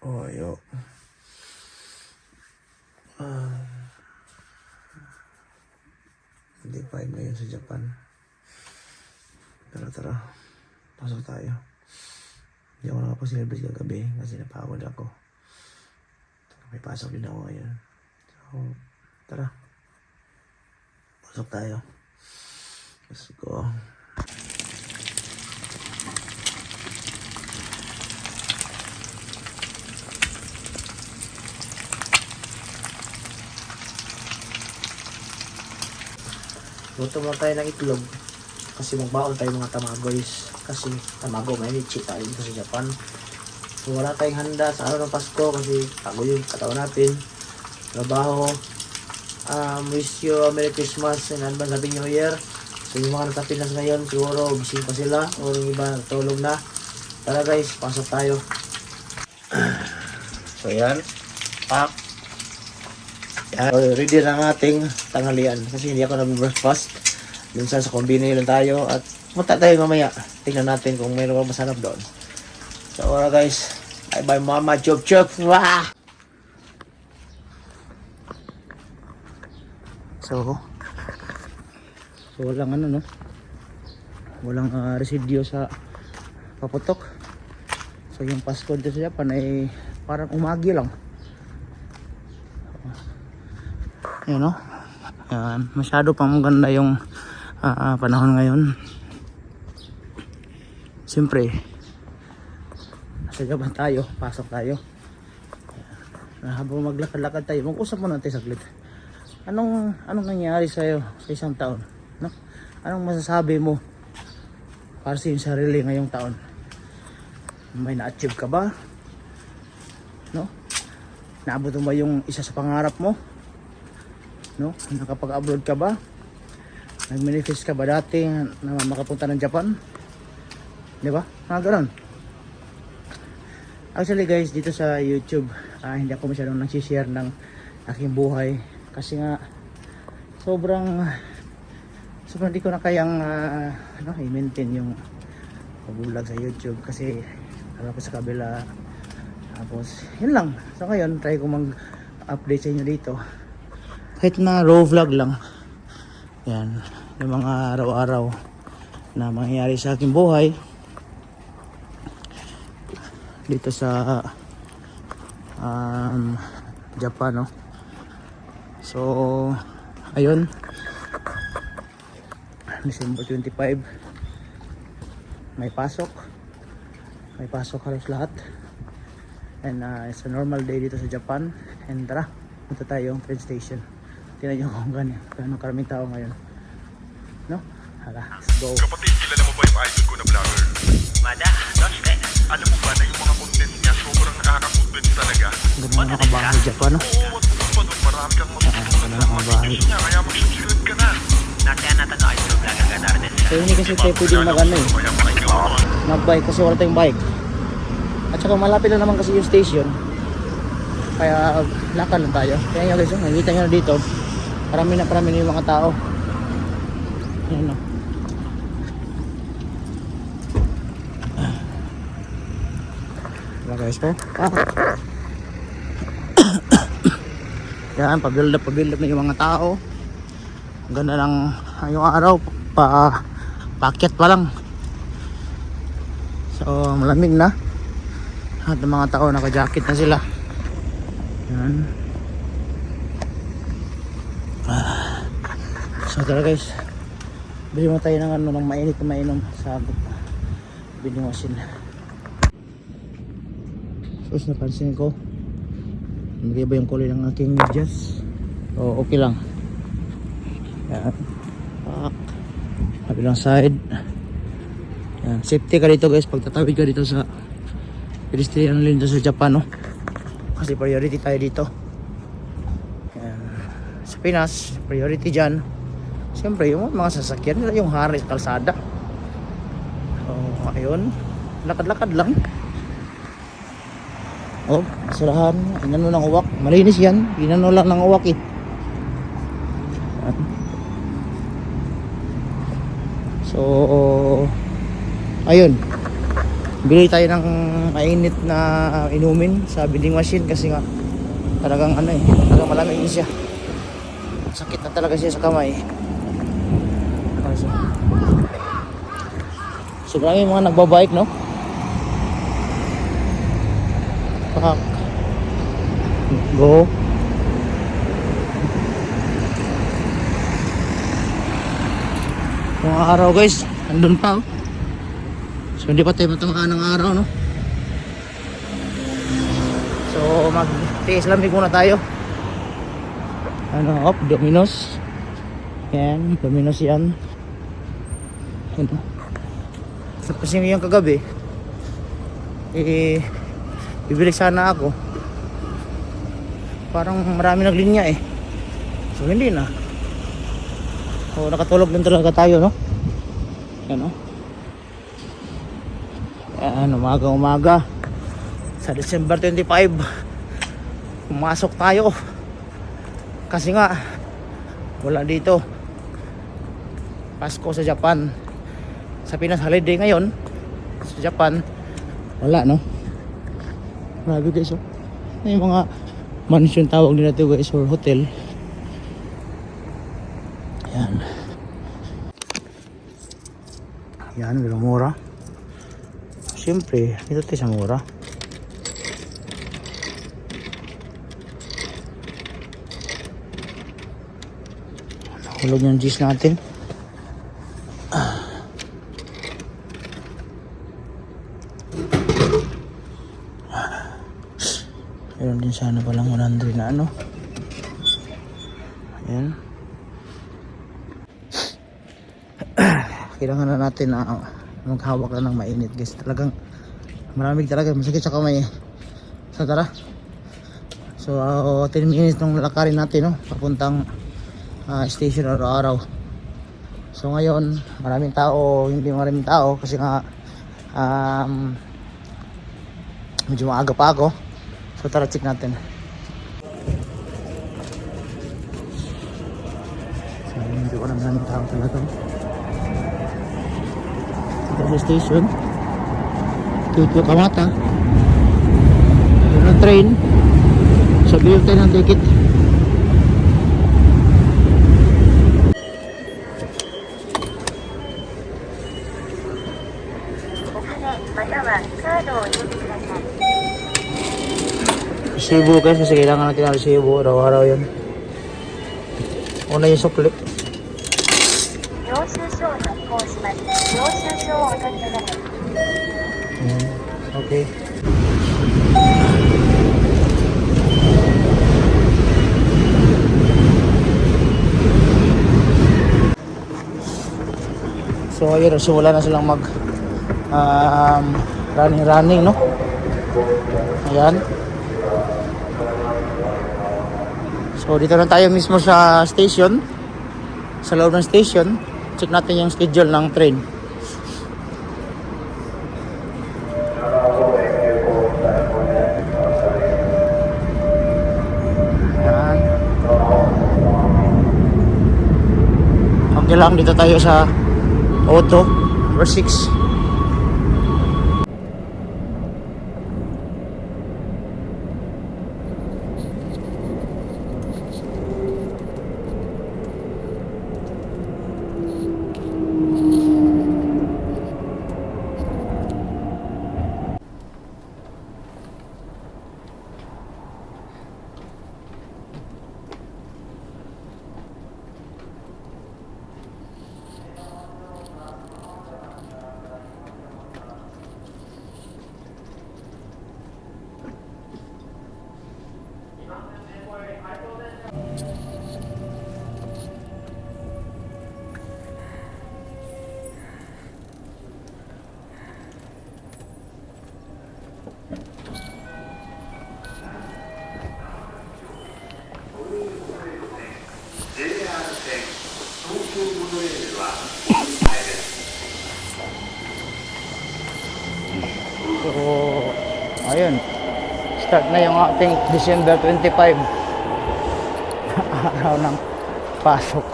Oh, ayo. Ah. Hindi pa ngayon sa Japan. Pero tara, pasok tayo. Hindi ako nakapag-celebrate kagabi kasi napagod ako. May pasok din ako ngayon. So, tara. Pasok tayo. Let's go. Luto mo tayo ng itlog. Kasi magbaon tayo mga tamagoys. Kasi tamago may nichi tayo dito sa Japan. So wala tayong handa sa araw ng Pasko kasi tago yung katawan natin. Trabaho. Um, wish you a Merry Christmas and advance Happy New Year. So yung mga nasa Pinas ngayon, siguro gising pa sila o yung iba natulog na. Tara guys, pasok tayo. so yan. Pak. So, ready na ang ating tanghalian kasi hindi ako nag-breakfast. Minsan sa kombini lang tayo at punta tayo mamaya. Tingnan natin kung mayroon pa masarap doon. So, wala guys. Bye bye mama. Chop chop. Wah! So, so walang ano no. Walang ah, residyo sa paputok. So yung Pasko dito sa Japan ay parang umagi lang. Yan no. Yan, masyado pang maganda yung ah, ah, panahon ngayon. Siyempre, nasa tayo, pasok tayo. Yan. Habang maglakad-lakad tayo, mag-usap muna tayo saglit. Anong anong nangyari sa iyo sa isang taon? No? Anong masasabi mo para sa iyong sarili ngayong taon? May na-achieve ka ba? No? Naabot mo ba yung isa sa pangarap mo? No? Nakapag-abroad ka ba? Nag-manifest ka ba dati na makapunta ng Japan? Di ba? Mga ganun. Actually guys, dito sa YouTube, ah, hindi ako masyadong nagsishare ng aking buhay. Kasi nga, sobrang, sobrang di ko na kayang ah, ano, i-maintain yung pag-vlog sa YouTube. Kasi, alam ko sa kabila, tapos, yun lang. So ngayon, try ko mag-update sa inyo dito. Kahit na raw vlog lang. Yan, yung mga araw-araw na mangyayari sa aking buhay. Dito sa um, Japan no? So ayun. December 25 may pasok. May pasok halos lahat. And uh, it's a normal day dito sa Japan. And tara punta tayo yung train station tingnan nyo kung gano'n gano'ng karaming tao ngayon no hala let's go Kapatid, kilala mo ba yung idol ko na vlogger? Mada, Doske. Alam mo ba na yung mga content niya sobrang nakaka-convince talaga? Ano gano'n mga kabahay Japan no Oo, matuto pa doon. Marami kang matutunan Ano sa mga videos niya. Kaya mag-subscribe ka na. Nasiyan natin no, idol vlogger ka Darden. so hindi kasi tayo pwedeng mag ano eh Kaya mag-bike kasi wala tayong bike. At saka malapit lang naman kasi yung station. Kaya lakad lang tayo. Kaya yun guys, oh, nakikita nyo na dito. Parami na parami na yung mga tao. Yan o. Diba guys po? Ah. Yan, pa-build up, pa-build up na yung mga tao. Ang ganda ng yung araw, pa paket pa lang. So, malamig na. At mga tao naka-jacket na sila. Yan. So, tara guys. Bili mo tayo ng ano, ng mainit na mainom sa binimosin. So, napansin ko. Nag-iba yung kulay ng aking medyas. So, okay lang. Yan. Pak. Kabilang side. Yan. Safety ka dito guys pag tatawid ka dito sa pedestrian lane sa Japan no. Kasi priority tayo dito. Yan. Sa Pinas, priority dyan. Siyempre yung mga sasakyan nila yung hari sa kalsada. So, ayun. Lakad-lakad lang. Oh, sirahan. Inano ng uwak. Malinis yan. Inano lang ng uwak eh. So, ayun. bili tayo ng mainit na inumin sa vending machine kasi nga talagang ano eh, talagang malamig siya. Sakit na talaga siya sa kamay. Kasi, so marami mga nagbabike no? Pak. Go. Mga araw guys, andun pa oh. So hindi pa tayo matamaan ng araw no. So mag-tiis lamig muna tayo. Ano, op, Domino's. Yan, Domino's yan. Oh. Tapos yung yung kagabi, eh, bibili sana ako. Parang marami naglinya eh. So hindi na. So nakatulog din talaga tayo no. Yan oh. Yan, umaga umaga. Sa December 25, pumasok tayo. Kasi nga, wala dito. Pasko sa Japan. Sa Pinas holiday ngayon, sa Japan, wala no. Grabe guys oh. May mga mansion tawag nila ito guys or hotel. Yan. Yan, pero mura. Siyempre, ito tayo sa mura. Hulog yung juice natin. Meron din sana palang 100 na ano. Ayan. Kailangan na natin na maghawak na ng mainit guys. Talagang maraming talaga. Masakit sa kamay. So tara. So uh, 10 minutes nung lalakarin natin no. Papuntang ah, station araw-araw. So ngayon maraming tao. Hindi maraming tao kasi nga um, medyo maaga pa ako. So tara check natin. So hindi ko naman ng tao talaga. Ito sa station. Tuto Kamata. Yun ang train. So bill tayo ng ticket. お金またはカードをお入れください。 resibo guys kasi kailangan natin ang resibo araw-araw yun una yung sukli hmm. okay So ayun, so wala na silang mag um, running running no. Ayan. So dito na tayo mismo sa station. Sa loob ng station. Check natin yung schedule ng train. Yan. Okay lang, dito tayo sa auto, number 6. So, ayun. Start na yung ating December 25. Araw ng pasok.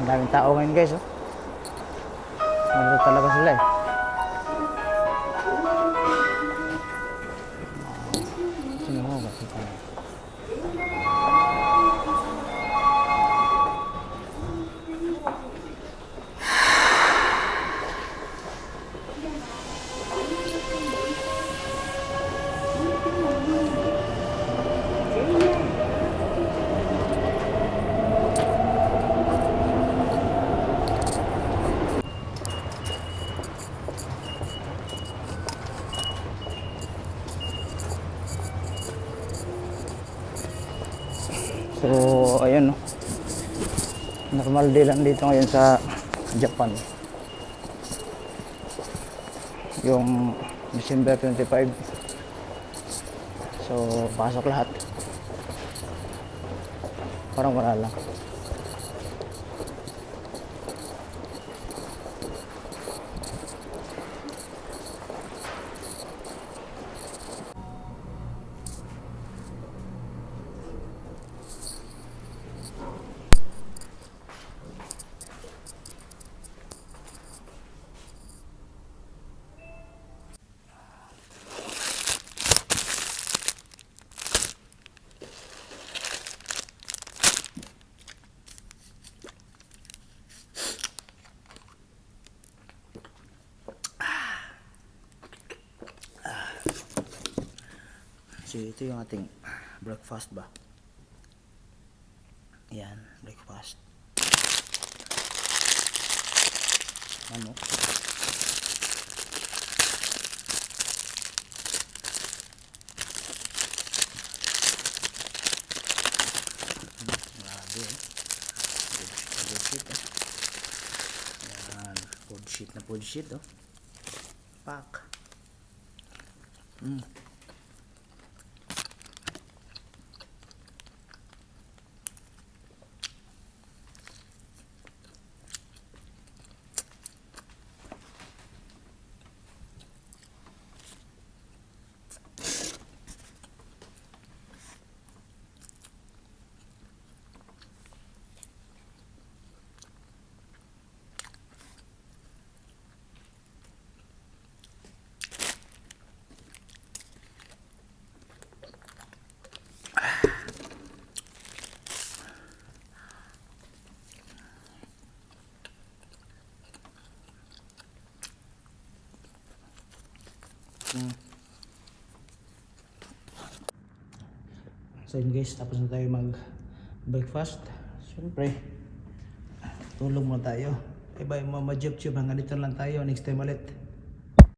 Ang daming tao ngayon guys. Oh. Ano talaga sila eh. So, ayun no. Normal day lang dito ngayon sa Japan. Yung December 25. So, pasok lahat. Parang wala lang. So ito yung ating breakfast ba? Yan, breakfast. Ano? Hmm, Grabe eh. Yan, food sheet na food sheet oh. Pack. Mm. So yun guys, tapos na tayo mag breakfast. Siyempre, tulog muna tayo. Iba yung mga joke hanggang dito lang tayo. Next time ulit.